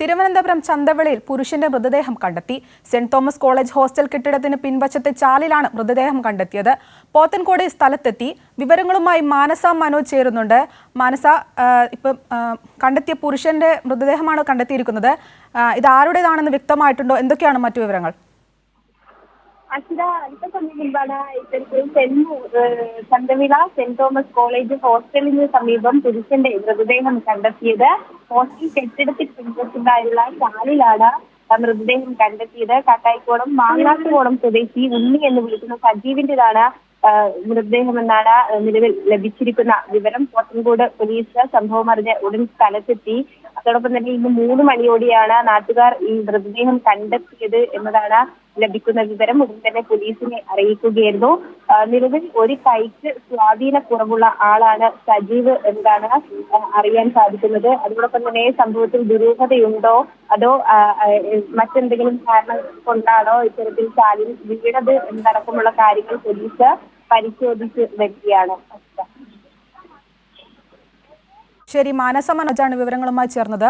തിരുവനന്തപുരം ചന്തവിളയിൽ പുരുഷന്റെ മൃതദേഹം കണ്ടെത്തി. സെന്റ് തോമസ് കോളേജ് ഹോസ്റ്റൽ കെട്ടിടത്തിന് പിൻവശത്തെ ചാലിലാണ് മൃതദേഹം കണ്ടെത്തിയത്. പോത്തൻകോട് സ്ഥലത്തെത്തി. വിവരങ്ങളുമായി മാനസ മനോജ് ചേരുന്നുണ്ട്. മാനസ ഇപ്പം കണ്ടെത്തിയ പുരുഷന്റെ മൃതദേഹമാണ് കണ്ടെത്തിയിരിക്കുന്നത്. ഇത് ആരുടേതാണെന്ന് വ്യക്തമായിട്ടുണ്ടോ? എന്തൊക്കെയാണ് മറ്റു വിവരങ്ങൾ? അച്ഛാ അല്പസമയം മുമ്പാണ് ഇത്തരത്തിൽ Saint Chanthavila Saint Thomas college ഹോസ്റ്റലിന് സമീപം പുരുഷന്റെ മൃതദേഹം കണ്ടെത്തിയത്. ഹോസ്റ്റൽ കെട്ടിടത്തിൽ പിൻവശത്തായുള്ള ചാലിലാണ് മൃതദേഹം കണ്ടെത്തിയത്. കാട്ടായിക്കോടം മാങ്ങാട്ടുകോടം സ്വദേശി ഉണ്ണി എന്ന് വിളിക്കുന്ന സജീവിന്റേതാണ് മൃതദേഹമെന്നാണ് നിലവിൽ ലഭിച്ചിരിക്കുന്ന വിവരം. പോത്തൻകോട് പോലീസ് സംഭവം അറിഞ്ഞ് ഉടൻ സ്ഥലത്തെത്തി. അതോടൊപ്പം തന്നെ ഇന്ന് മൂന്ന് മണിയോടെയാണ് നാട്ടുകാർ ഈ മൃതദേഹം കണ്ടെത്തിയത് എന്നതാണ് ലഭിക്കുന്ന വിവരം. ഉടൻ തന്നെ പോലീസിനെ അറിയിക്കുകയായിരുന്നു. നിലവിൽ ഒരു കൈക്ക് സ്വാധീനക്കുറവുള്ള ആളാണ് സജീവ് എന്താണ് അറിയാൻ സാധിക്കുന്നത്. അതോടൊപ്പം തന്നെ സംഭവത്തിൽ ദുരൂഹതയുണ്ടോ? അതോ മറ്റെന്തെങ്കിലും കാരണം കൊണ്ടാണോ ഇത്തരത്തിൽ ചാലിൽ വീണത് എന്നടക്കമുള്ള കാര്യങ്ങൾ പോലീസ് പരിശോധിച്ച് വരികയാണ് ശരി മാനസ മനോജാണ് വിവരങ്ങളുമായി ചേർന്നത്.